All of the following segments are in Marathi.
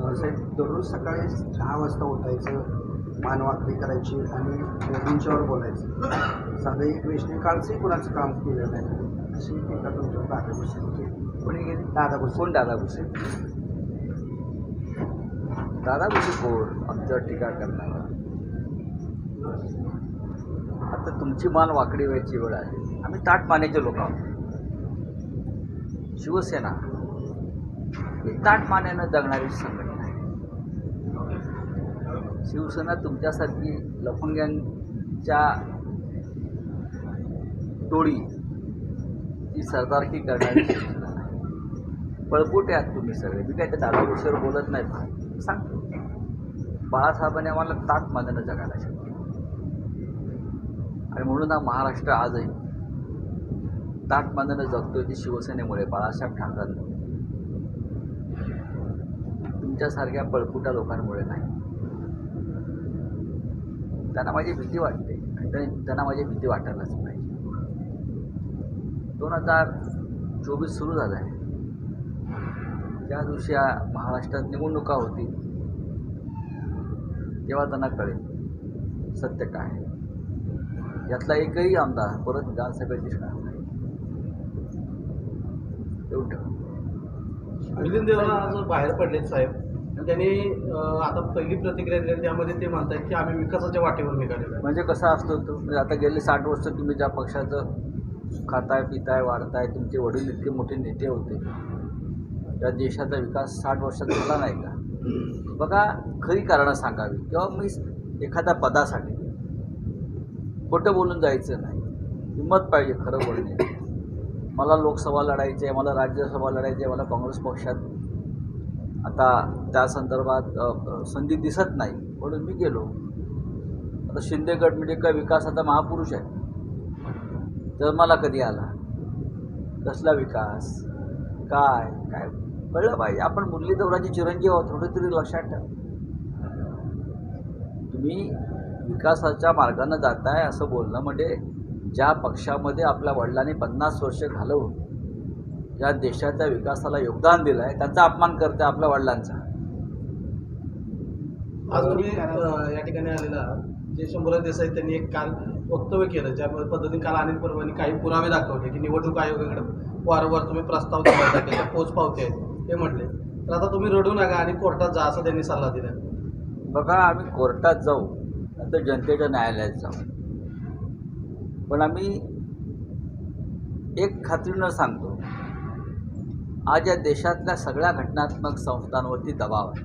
साहेब दररोज सकाळी दहा वाजता उठायचं मान वाकडी करायची आणि मोदींच्यावर बोलायचं. साधं एक वेशने काळचंही कुणाचं काम केलं नाही. अशी टीका तुमच्या दादा भुसेन कोणी गेली? दादा भुसे. कोण दादा भुसे? दादा भुसे कोण? आमच्यावर टीका करणार. आता तुमची मान वाकडी व्हायची वेळ आली. आम्ही ताट मानेचे लोक आहोत. शिवसेना. ही ताट मानेनं जगणारी संघटना. आहे शिवसेना तुमच्यासारखी लफंग्यांच्या टोळी ही सरदारकी करणारी शिवसेना पळपुटे आहात तुम्ही सगळे. मी काय त्या दादा गोष्टीवर बोलत नाही सांगतो. बाळासाहेबांनी आम्हाला ताक मानानं जगायला शिकवलं. आणि म्हणून हा महाराष्ट्र आजही ताक मानानं जगतोय ती शिवसेनेमुळे. बाळासाहेब ठाकरेंमुळे. तुमच्यासारख्या पळपुटा लोकांमुळे नाही. त्यांना माझी भीती वाटते. आणि त्यांनी- त्यांना माझी भीती वाटायलाच पाहिजे. दोन हजार चोवीस सुरू झालं आहे ज्या दिवशी महाराष्ट्रात निवडणुका होती तेव्हा त्यांना कळेल सत्य काय यातला एकही आमदार परत विधानसभेत दिसणार नाही. एवढं. मिलिंद देवरा आज बाहेर पडलेत साहेब. त्यांनी आता पहिली प्रतिक्रिया दिली त्यामध्ये ते म्हणतात की आम्ही विकासाच्या वाटेवर निघालेलो आहे. म्हणजे कसा असतो तो म्हणजे आता गेले साठ वर्ष तुम्ही ज्या पक्षाचं खाताय पिताय वाढताय तुमचे वडील इतके मोठे नेते होते. त्या देशाचा विकास साठ वर्षात झाला नाही का? बघा खरी कारणं सांगावी. किंवा मी एखाद्या पदासाठी खोटं बोलून जायचं नाही. हिंमत पाहिजे खरं बोलणे मला लोकसभा लढायची आहे मला राज्यसभा लढायची आहे मला काँग्रेस पक्षात आता त्या संदर्भात संधी दिसत नाही म्हणून मी गेलो. आता शिंदेगड म्हणजे काय विकासाचा महापुरुष आहे. तर मला कधी आला? कसला विकास? काय? काय? कळलं पाहिजे. आपण मुरलीधवराची चिरंजीव आहोत थोडं तरी लक्षात ठेवा. तुम्ही विकासाच्या मार्गानं जाताय असं बोलणं म्हणजे ज्या पक्षामध्ये आपल्या वडिलांनी पन्नास वर्ष घालवून ज्या देशाच्या विकासाला योगदान दिलं आहे त्यांचा अपमान करते आपल्या वडिलांचा. आज तुम्ही अं, या ठिकाणी आलेला जे शंभूराज देसाई त्यांनी एक काल वक्तव्य केलं ज्या पद्धतीने काल अनिल परवानी काही पुरावे दाखवले की निवडणूक आयोगाकडे वारंवार तुम्ही प्रस्ताव त्याच्या पोच पावते आहेत ते म्हटले. तर आता तुम्ही रडू नका आणि कोर्टात जा असं त्यांनी सल्ला दिला. बघा आम्ही कोर्टात जाऊ नंतर जनतेच्या न्यायालयात जाऊ. पण आम्ही एक खात्रीनं सांगतो आज या देशातल्या सगळ्या घटनात्मक संस्थांवरती दबाव आहे.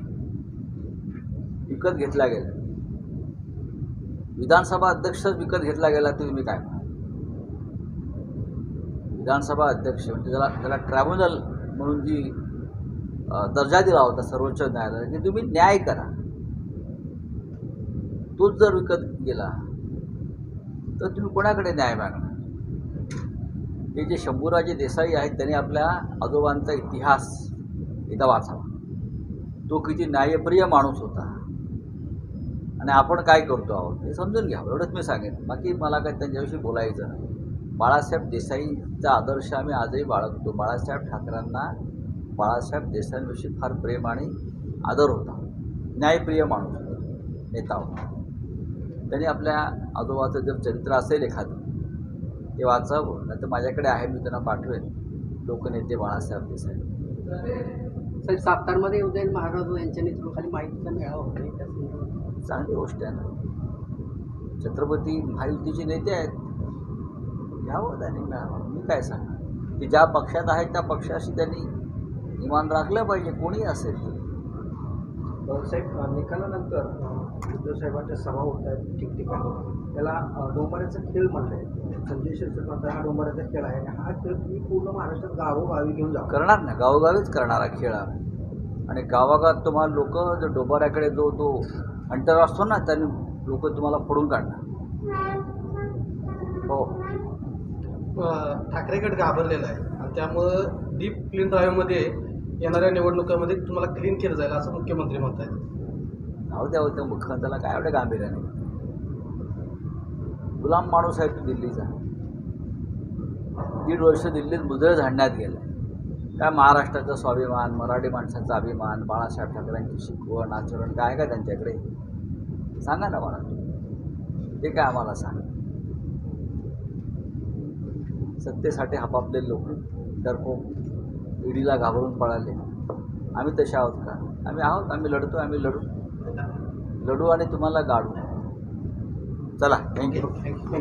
विकत घेतला गेला. विधानसभा अध्यक्षच विकत घेतला गेला तर तुम्ही काय विधानसभा अध्यक्ष म्हणजे त्याला त्याला ट्रायब्युनल म्हणून जी दर्जा दिला होता सर्वोच्च न्यायालयाने की तुम्ही न्याय करा. तोच जर विकत गेला तर तुम्ही कोणाकडे न्याय मागणार? हे जे शंभूराजे देसाई आहेत त्यांनी आपल्या आजोबांचा इतिहास एकदा वाचावा. तो किती न्यायप्रिय माणूस होता. आणि आपण काय करतो आहोत हे समजून घ्या एवढंच मी सांगेन. बाकी मला काय त्यांच्याविषयी बोलायचं नाही. बाळासाहेब देसाईंचा आदर्श आम्ही आजही बाळगतो. बाळासाहेब ठाकरेंना बाळासाहेब देसाईंविषयी फार प्रेम आणि आदर होता. न्यायप्रिय माणूस होता नेता होता. त्यांनी आपल्या आजोबाचं जर चरित्र असेल एखादं ते वाचावं. नाही तर माझ्याकडे आहे मी त्यांना पाठवेन. लोकनेते बाळासाहेब देसाई. साहेब सातारमध्ये उदयन महाराज यांच्या नेतृत्वाखाली माहितीचा मेळावा होता चांगली गोष्ट आहे ना. छत्रपती महायुतीचे नेते आहेत. घ्यावं त्यांनी मिळावं. मी काय सांगा की ज्या पक्षात आहेत त्या पक्षाशी त्यांनी इमान राखलं पाहिजे. कोणी असेल. ते. साहेब निकालानंतर उद्धव साहेबांच्या सभा होत आहेत ठिकठिकाणी. त्याला डोंबऱ्याचा खेळ म्हणलाय संजय शिरसाट म्हणतात हा डोंबऱ्याचा खेळ आहे. आणि हा खेळ तुम्ही पूर्ण महाराष्ट्रात गावोगावी घेऊन जा. करणार ना गावोगावीच करणारा खेळ. आहे. आणि गावागावात तुम्हाला लोक जो डोबाऱ्याकडे जो तो अंटर असतो ना त्यांनी लोक तुम्हाला फोडून काढणार. हो. ठाकरे गट घाबरलेला आहे. आणि त्यामुळं डीप क्लीन ड्राईव्हमध्ये येणाऱ्या निवडणुकामध्ये तुम्हाला क्लीन केलं जाईल असं मुख्यमंत्री म्हणतात जाऊ द्या होत्या मुख्यमंत्र्याला काय एवढं गांभीर्याने? गुलाम माणूस आहे तू दिल्लीचा. दीड वर्ष दिल्लीत मुजळ झाडण्यात गेले. काय महाराष्ट्राचा स्वाभिमान मराठी माणसाचा अभिमान बाळासाहेब ठाकरेंची शिकवण आचरण काय काय का त्यांच्याकडे? सांगा ना मला. ते काय आम्हाला सांगा. सत्तेसाठी हपापलेले लोक डरपोक ईडीला घाबरून पळाले. आम्ही तसे आहोत का? आम्ही आहोत आम्ही लढतो आम्ही लढू. लडू आणि तुम्हाला गाडू चला थँक्यू थँक्यू